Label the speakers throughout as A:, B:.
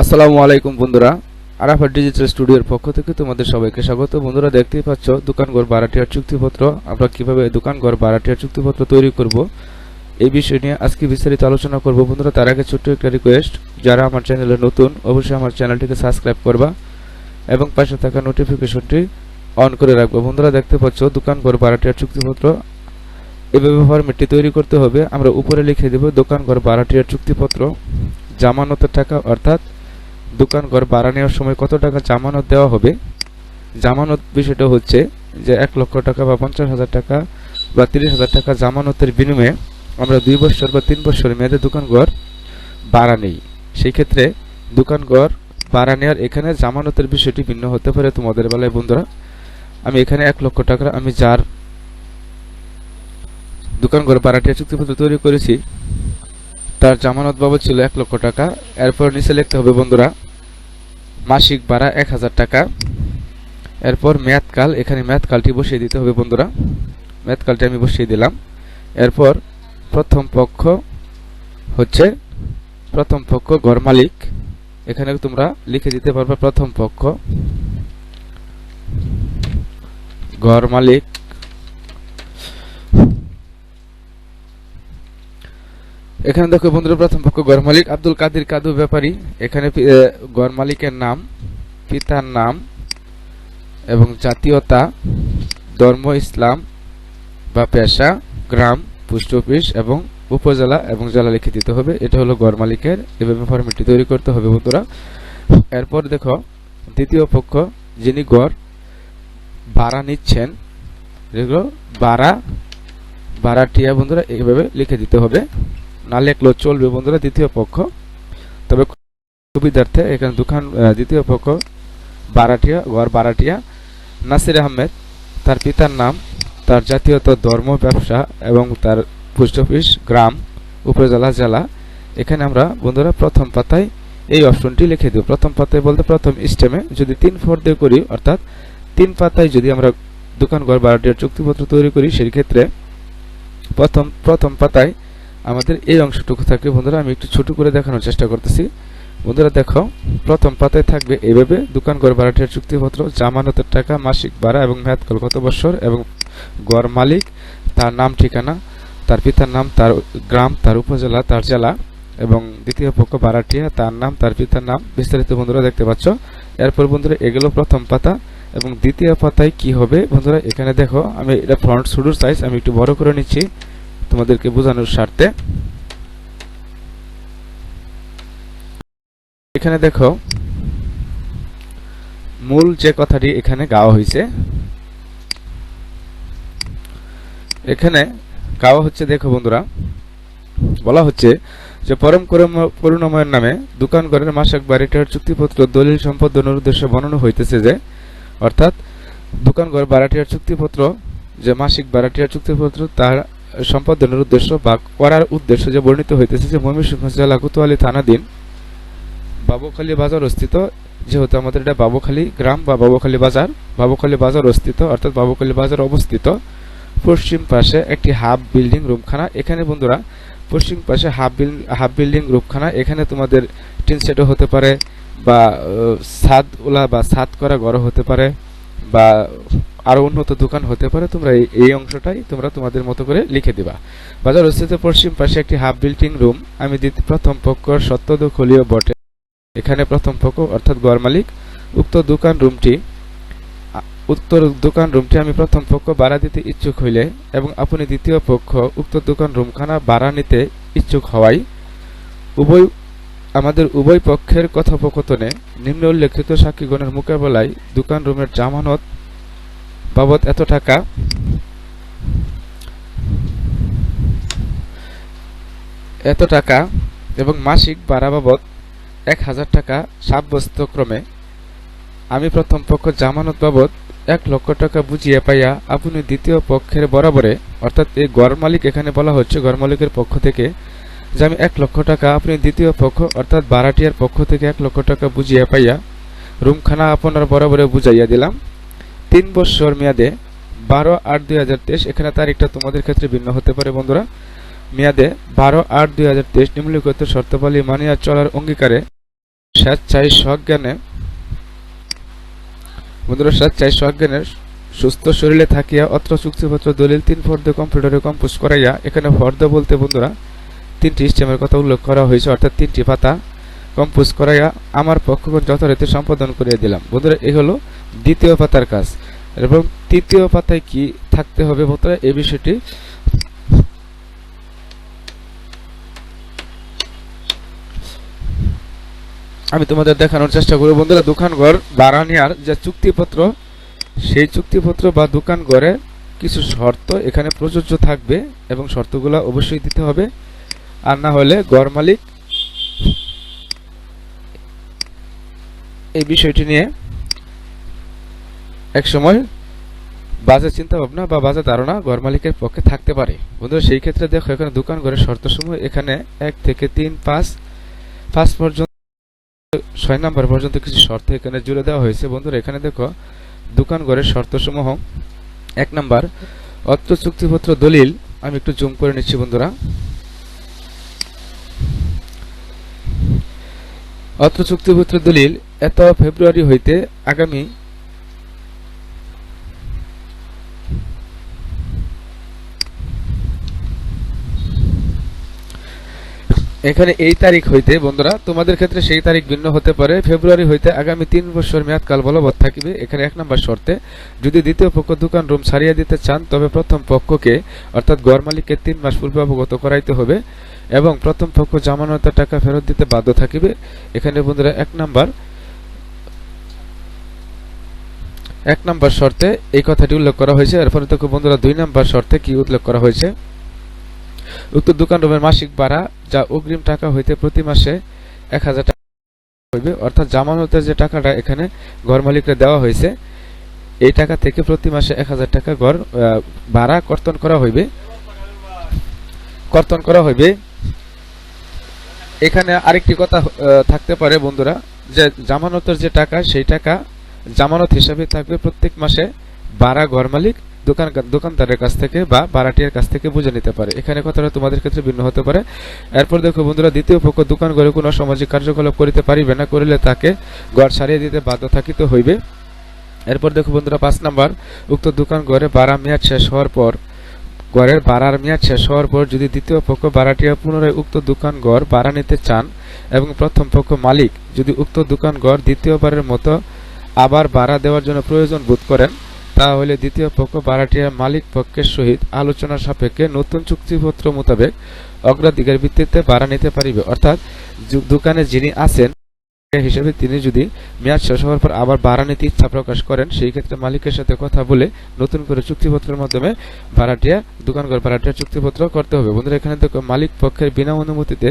A: আসসালামু আলাইকুম বন্ধুরা। আরাফাত ডিজিটাল স্টুডিওর পক্ষ থেকে তোমাদের সবাইকে স্বাগত। বন্ধুরা, দেখতেই পাচ্ছ দোকানঘর ভাড়াটিয়ার চুক্তিপত্র। আমরা কীভাবে দোকানঘর ভাড়াটিয়ার চুক্তিপত্র তৈরি করব এই বিষয় নিয়ে আজকে বিস্তারিত আলোচনা করব। বন্ধুরা, তার আগে ছোট্ট একটা রিকোয়েস্ট যারা আমার চ্যানেলে নতুন, অবশ্যই আমার চ্যানেলটিকে সাবস্ক্রাইব করবা এবং পাশে থাকা নোটিফিকেশনটি অন করে রাখব। বন্ধুরা, দেখতে পাচ্ছ দোকানঘর ভাড়াটিয়ার চুক্তিপত্র। এভাবে ফরম্যাটটি তৈরি করতে হবে। আমরা উপরে লিখে দেব দোকানঘর ভাড়াটিয়ার চুক্তিপত্র। জামানতের টাকা, অর্থাৎ দোকান ঘর ভাড়া নেওয়ার সময় কত টাকা জামানত দেওয়া হবে? জামানত বিষয়টা হচ্ছে যে এক লক্ষ টাকা বা পঞ্চাশ হাজার টাকা বা তিরিশ হাজার টাকা জামানতের বিনিময়ে আমরা দুই বছর বা তিন বছর মেয়াদে দোকান ঘর ভাড়া নেই। সেই ক্ষেত্রে দোকান ঘর ভাড়া নেওয়ার এখানে জামানতের বিষয়টি ভিন্ন হতে পারে তোমাদের বেলায় বন্ধুরা। আমি এখানে এক লক্ষ টাকা আমি যার দোকান ঘর ভাড়াটিয়া চুক্তিপত্র তৈরি করেছি, তার জামানত বাবদ ছিল এক লক্ষ টাকা। এরপর নিচে লিখতে হবে বন্ধুরা মাসিক ভাড়া এক হাজার টাকা। এরপর মেয়াদকাল, এখানে মেয়াদকালটি বসিয়ে দিতে হবে বন্ধুরা। মেয়াদকালটি আমি বসিয়ে দিলাম। এরপর প্রথম পক্ষ হচ্ছে প্রথম পক্ষ ঘর মালিক। এখানে তোমরা লিখে দিতে পারবে প্রথম পক্ষ ঘর মালিক। এখানে দেখো বন্ধুরা, প্রথম পক্ষ ঘর মালিক। আব্দুল কাদির কাদু ব্যাপারী। এখানে ঘর মালিকের নাম, পিতার নাম এবং জাতীয়তা, ধর্ম, ইসলাম বা পেশা, গ্রাম, পোস্ট অফিস এবং উপজেলা এবং জেলা লিখে দিতে হবে। এটা হলো ঘর মালিকের এভাবে ফর্মেটটি তৈরি করতে হবে বন্ধুরা। এরপর দেখো, দ্বিতীয় পক্ষ, যিনি ঘর ভাড়া নিচ্ছেন যেগুলো ভাড়া, ভাড়াটিয়া বন্ধুরা এইভাবে লিখে দিতে হবে। না লেখলেও চলবে বন্ধুরা দ্বিতীয় পক্ষ। তবে সুবিধার্থে এখানে আহ, দ্বিতীয় পক্ষ বারাটিয়া ঘর বারাটিয়া নাসির আহমেদ তার পিতার নাম তার জাতীয়ত ধর্ম ব্যবসা এবং তার পোস্ট অফিস গ্রাম উপজেলা জেলা। এখানে আমরা বন্ধুরা প্রথম পাতায় এই অপশনটি লিখে দেব। প্রথম পাতায় বলতে প্রথম স্টেমে যদি তিন ফোর দিয়ে করি অর্থাৎ তিন পাতায় যদি আমরা দোকান ঘর বারাটিয়ার চুক্তিপত্র তৈরি করি সেই ক্ষেত্রে প্রথম প্রথম পাতায় আমাদের এই অংশটুকু থাকবে। বন্ধুরা, আমি একটু ছোট করে দেখানোর চেষ্টা করতেছি। বন্ধুরা, দেখো, প্রথম পাতায় থাকবে এভাবে, দোকান ঘর ভাড়াটিয়ার চুক্তিপত্র, জামানতের টাকা, মাসিক ভাড়া এবং মেয়াদকাল, কত বছর এবং ঘর মালিক, তার নাম, ঠিকানা, তার পিতার নাম, তার গ্রাম, তার উপজেলা, তার জেলা এবং দ্বিতীয় পক্ষ, ভাড়াটিয়া, তার নাম, তার পিতার নাম, বিস্তারিত বন্ধুরা দেখতে পাচ্ছ। এরপর বন্ধুরা, এগুলো প্রথম পাতা এবং দ্বিতীয় পাতায় কি হবে? বন্ধুরা, এখানে দেখো, আমি এটা ফ্রন্ট শুরুর সাইজ আমি একটু বড় করে নিচ্ছি। তোমাদেরকে বোঝানোর স্বার্থে। এখানে দেখো, মূল যে কথাটি এখানে গাওয়া হয়েছে, এখানে গাওয়া হচ্ছে, দেখো বন্ধুরা, বলা হচ্ছে যে পরম করুণাময়ের নামে দোকান ঘরের মাসিক বাড়িটার চুক্তিপত্র, দলিল সম্পাদনের উদ্দেশ্যে বর্ণনা হইতেছে যে, অর্থাৎ দোকান ঘর বাড়াটিয়ার চুক্তিপত্র, যে মাসিক বাড়াটিয়ার চুক্তিপত্র, তার সম্পাদনের উদ্দেশ্য বা করার উদ্দেশ্য যে বর্ণিত হইতেছে যে ময়মনসিংহ জেলা কোতোয়ালি থানাধীন বাবুখালী বাজার অস্থিত, যেহেতু আমাদের এটা বাবুখালী গ্রাম বা বাবুখালী বাজার বাবুখালী বাজার অস্থিত, অর্থাৎ বাবুখালী বাজার অবস্থিত, পশ্চিম পাশে একটি হাফ বিল্ডিং রুমখানা, এখানে বন্ধুরা পশ্চিম পাশে হাফ বিল, হাফ বিল্ডিং রুমখানা, এখানে তোমাদের টিন সেটও হতে পারে বা ছাদ ওলা বা ছাদ করা ঘর হতে পারে বা আরও উন্নত দোকান হতে পারে, তোমরা এই- অংশটাই তোমরা তোমাদের মতো করে লিখে দিবা। বাজার অস্থিত পশ্চিম পাশে একটি হাফ বিল্ডিং রুম আমি প্রথম পক্ষ সত্য দখলীয় বটে। এখানে প্রথম পক্ষ অর্থাৎ গড় মালিক, উক্ত দোকান রুমটি উত্তর দোকান রুমটি আমি প্রথম পক্ষ ভাড়া দিতে ইচ্ছুক হইলে এবং আপনি দ্বিতীয় পক্ষ উক্ত দোকান রুমখানা ভাড়া নিতে ইচ্ছুক হওয়ায় উভয় আমাদের উভয় পক্ষের কথোপকথনে নিম্ন উল্লেখিত সাক্ষীগণের মোকাবেলায় দোকান রুমের জামানত বাবদ এত টাকা? এত টাকা এবং মাসিক ভাড়া বাবদ এক হাজার টাকা সাব্যস্তক্রমে আমি প্রথম পক্ষ জামানত বাবদ এক লক্ষ টাকা বুঝিয়ে পাইয়া আপনি দ্বিতীয় পক্ষের বরাবরে, অর্থাৎ এই গড় মালিক এখানে বলা হচ্ছে গড় মালিকের পক্ষ থেকে, যে আমি এক লক্ষ টাকা আপনি দ্বিতীয় পক্ষ, অর্থাৎ বারাটিয়ার পক্ষ থেকে এক লক্ষ টাকা বুঝিয়ে পাইয়া রুমখানা আপনার বরাবরে বুঝাইয়া দিলাম। তিন বছর মেয়াদে বারো আট দুই হাজার তেইশ। এখানে তারিখটা তোমাদের ক্ষেত্রে ভিন্ন হতে পারে, বন্ধুরা। মেয়াদে বারো আট দুই হাজার তেইশ নিম্নলিখিত শর্তাবলী মানিয়া চলার অঙ্গীকারে স্বেচ্ছায় সজ্ঞানে, বন্ধুরা, স্বেচ্ছায় সজ্ঞানের সুস্থ শরীরে থাকিয়া অত্র চুক্তিপত্র, দলিল, তিন ফর্দে কম্পিউটারে কম্পোজ করাইয়া, এখানে ফর্দ বলতে, বন্ধুরা, তিনটি স্টেমের কথা উল্লেখ করা হয়েছে, অর্থাৎ তিনটি পাতা কম্পোজ করাইয়া আমার পক্ষগণ যথারীতি সম্পাদন করিয়া দিলাম। বন্ধুরা, এই হলো দ্বিতীয় পাতার কাজ। এবং তৃতীয় পাতায় কি থাকতে হবে বন্ধুরা এই বিষয়টি আমি তোমাদের দেখানোর চেষ্টা করব। বন্ধুরা, দোকানঘর ভাড়া নেওয়ার যে চুক্তিপত্র, সেই চুক্তিপত্র বা দোকান ঘরে কিছু শর্ত এখানে প্রযোজ্য থাকবে এবং শর্তগুলো অবশ্যই দিতে হবে। আর না হলে ঘর মালিক এই বিষয়টি নিয়ে এক সময় বাজে চিন্তা ভাবনা বা বাজে ধারণা ঘর মালিকের পক্ষে থাকতে পারে। বন্ধুরা, সেই ক্ষেত্রে দেখো, এখানে দোকান ঘরের শর্তসমূহ এখানে এক থেকে তিন, পাঁচ পাঁচ পর্যন্ত, ছয় নাম্বার পর্যন্ত কিছু শর্ত এখানে জুড়ে দেওয়া হয়েছে। বন্ধুরা, এখানে দেখো, দোকান ঘরের শর্তসমূহ। এক নাম্বার অত্র চুক্তিপত্র, দলিল। আমি একটু জুম করে নিচ্ছি, বন্ধুরা। অত্র চুক্তিপত্র, দলিল। এত ফেব্রুয়ারি হইতে আগামী এখানে এই তারিখ হইতে, বন্ধুরা, তোমাদের ক্ষেত্রে সেই তারিখ ভিন্ন হতে পারে। ফেব্রুয়ারি হইতে আগামী তিন বছর মেয়াদকাল বলবৎ থাকিবে। এখানে এক নম্বর শর্তে, যদি দ্বিতীয় পক্ষ দোকান রুম ছাড়িয়ে দিতে চান, তবে প্রথম পক্ষকে, অর্থাৎ গড় মালিককে তিন মাস পূর্বে অবগত করাইতে হবে এবং প্রথম পক্ষ জামানতের টাকা ফেরত দিতে বাধ্য থাকিবে। এখানে, বন্ধুরা, এক নম্বর, এক নাম্বার শর্তে এই কথাটি উল্লেখ করা হয়েছে। এরপরে দেখো, বন্ধুরা, দুই নাম্বার শর্তে কি উল্লেখ করা হয়েছে? উক্ত দোকান রুমের মাসিক ভাড়া যা অগ্রিম টাকা হইতে প্রতি মাসে এক হাজার টাকা হইবে। অর্থাৎ জামানতের যে টাকাটা এখানে ঘর মালিকরা দেওয়া হয়েছে, এই টাকা থেকে প্রতি মাসে এক হাজার টাকা ঘর ভাড়া কর্তন করা হইবে। কর্তন করা হইবে। এখানে আরেকটি কথা থাকতে পারে বন্ধুরা, যে জামানতের যে টাকা, সেই টাকা জামানত হিসাবে থাকবে প্রত্যেক মাসে ভাড়া ঘর মালিক দোকান দোকানদারের কাছ থেকে বা ভাড়াটিয়ার কাছ থেকে বুঝে নিতে পারে। এখানে কথাটা তোমাদের ক্ষেত্রে ভিন্ন হতে পারে। এরপর দেখো বন্ধুরা, দ্বিতীয় পক্ষ দোকান ঘরে কোনো সামাজিক কার্যকলাপ করিতে পারিবে না, করিলে তাকে ঘর সারিয়ে দিতে বাধ্য থাকিতে হইবে। এরপর দেখো বন্ধুরা, পাঁচ নাম্বার, উক্ত দোকান ঘরে ভাড়া মেয়াদ শেষ হওয়ার পর, ঘরের ভাড়ার মেয়াদ শেষ হওয়ার পর যদি দ্বিতীয় পক্ষ ভাড়াটিয়া পুনরায় উক্ত দোকান ঘর ভাড়া নিতে চান এবং প্রথম পক্ষ মালিক যদি উক্ত দোকান ঘর দ্বিতীয়বারের মতো আবার ভাড়া দেওয়ার জন্য প্রয়োজন বোধ করেন তাহলে দ্বিতীয় পক্ষ ভাড়াটিয়া মালিক পক্ষের সহিত আলোচনা সাপেক্ষে নতুন চুক্তিপত্র মোতাবেক অগ্রাধিকার ভিত্তিতে ভাড়া নিতে পারিবে। অর্থাৎ দোকানে যিনি আছেন হিসেবে তিনি যদি মেয়াদ শেষ হওয়ার পর আবার ভাড়া নিতে ইচ্ছা প্রকাশ করেন, সেই ক্ষেত্রে মালিকের সাথে কথা বলে নতুন করে চুক্তিপত্রের মাধ্যমে ভাড়াটিয়া, দোকানঘর ভাড়াটিয়া চুক্তিপত্র করতে হবে। বন্ধুরা, এখানে দেখো, মালিক পক্ষের বিনা অনুমতিতে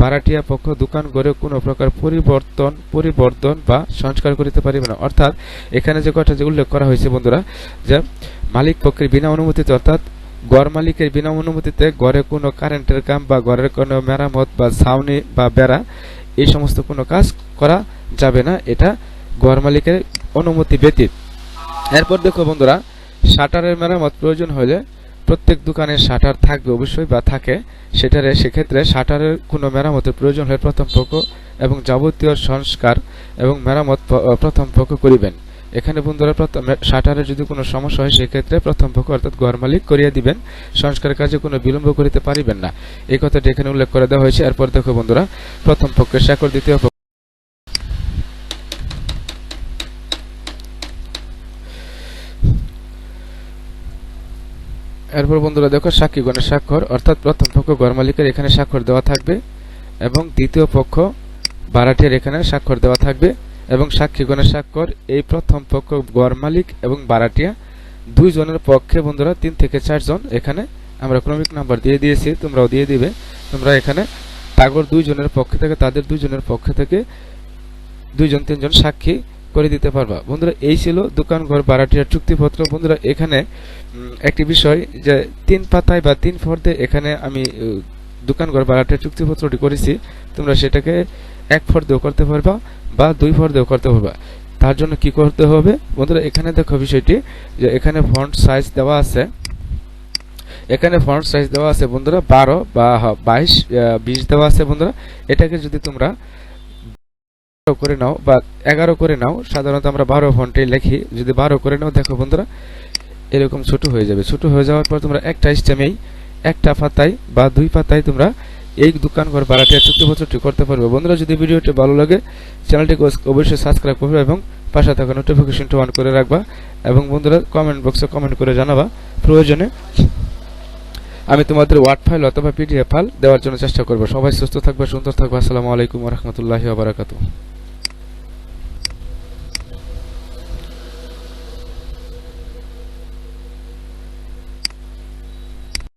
A: ভাড়াটিয়া পক্ষ দোকান ঘরে কোনো প্রকার পরিবর্তন পরিবর্তন বা সংস্কার করিতে পারিবে না। অর্থাৎ, এখানে যে কথা যে উল্লেখ করা হয়েছে বন্ধুরা, যে মালিক পক্ষের বিনা অনুমতিতে, অর্থাৎ গড় মালিকের বিনা অনুমতিতে ঘরে কোনো কারেন্টের কাম বা ঘরের কোনো মেরামত বা ছাউনি বা বেড়া এই সমস্ত কোনো কাজ করা যাবে না, এটা ঘর মালিকের অনুমতি ব্যতীত। এরপর দেখো বন্ধুরা, শাটারের মেরামত প্রয়োজন হলে প্রত্যেক দোকানে শাটার থাকবে অবশ্যই বা থাকে। সেটারে সেক্ষেত্রে শাটারের কোনো মেরামতের প্রয়োজন হলে প্রথম পক্ষ এবং যাবতীয় সংস্কার এবং মেরামত প্রথম পক্ষ করিবেন। এখানে বন্ধুরা প্রথম শাটারের যদি কোনো সমস্যা হয়, সেক্ষেত্রে প্রথম পক্ষ অর্থাৎ ঘর মালিক করিয়া দিবেন। সংস্কার কাজে কোনো বিলম্ব করিতে পারিবেন না। এই কথাটি এখানে উল্লেখ করে দেওয়া হয়েছে। এরপর দেখো বন্ধুরা, প্রথম পক্ষের স্বাক্ষর দ্বিতীয় পক্ষ এরপর বন্ধুরা দেখো সাক্ষীগণের স্বাক্ষর, অর্থাৎ প্রথম পক্ষ ঘর মালিকের এখানে স্বাক্ষর দেওয়া থাকবে এবং দ্বিতীয় পক্ষ ভাড়াটিয়ার এখানে স্বাক্ষর দেওয়া থাকবে। এবং সাক্ষীগণের স্বাক্ষর, এই প্রথম পক্ষ ঘর মালিক এবং ভাড়াটিয়া দুইজনের পক্ষে বন্ধুরা, তিন থেকে চারজন এখানে আমরা ক্রমিক নাম্বার দিয়ে দিয়েছি, তোমরাও দিয়ে দিবে। তোমরা এখানে তাগর দুইজনের পক্ষে থেকে, তাদের দুইজনের পক্ষে থেকে দুইজন, তিনজন সাক্ষী করে দিতে পারবা। বন্ধুরা, এই ছিল দোকান ঘর ভাড়াটিয়ার চুক্তিপত্র। বন্ধুরা, এখানে একটি বিষয় যে, তিন পাতায় বা তিন ফর্দে এখানে আমি দোকান ঘর ভাড়াটিয়ার চুক্তিপত্রটি করেছি, তোমরা সেটাকে এক ফর্দেও করতে পারবা বা দুই ফর্দেও করতে পারবা। তার জন্য কি করতে হবে? বন্ধুরা, এখানে দেখো বিষয়টি, যে এখানে ফন্ট সাইজ দেওয়া আছে। এখানে ফন্ট সাইজ দেওয়া আছে, বন্ধুরা, বারো বা বাইশ বিশ দেওয়া আছে, বন্ধুরা। এটাকে যদি তোমরা করে নাও বা এগারো করে নাও, সাধারণত আমরা বারো ফন্টে লিখি। যদি বারো করে নাও, দেখো বন্ধুরা, এরকম ছোট হয়ে যাবে। ছোট হয়ে যাওয়ার পর তোমরা একটা স্টেমেই একটা পাতায় বা দুই পাতায় তোমরা এই দোকান ঘর ভাড়াটিয়া চুক্তিপত্রটি করতে পারবে। বন্ধুরা, যদি ভিডিওটি ভালো লাগে, চ্যানেলটিকে অবশ্যই সাবস্ক্রাইব করবে এবং পাশে থাকা নোটিফিকেশনটি অন করে রাখবা এবং বন্ধুরা কমেন্ট বক্সে কমেন্ট করে জানাবা। প্রয়োজনে আমি তোমাদের ওয়ার্ড ফাইল অথবা পিডিএফ ফাইল দেওয়ার জন্য চেষ্টা করব। সবাই সুস্থ থাকবে, সুন্দর থাকবে। আসসালামু আলাইকুম রহমতুল্লাহি বারাকাতুহ।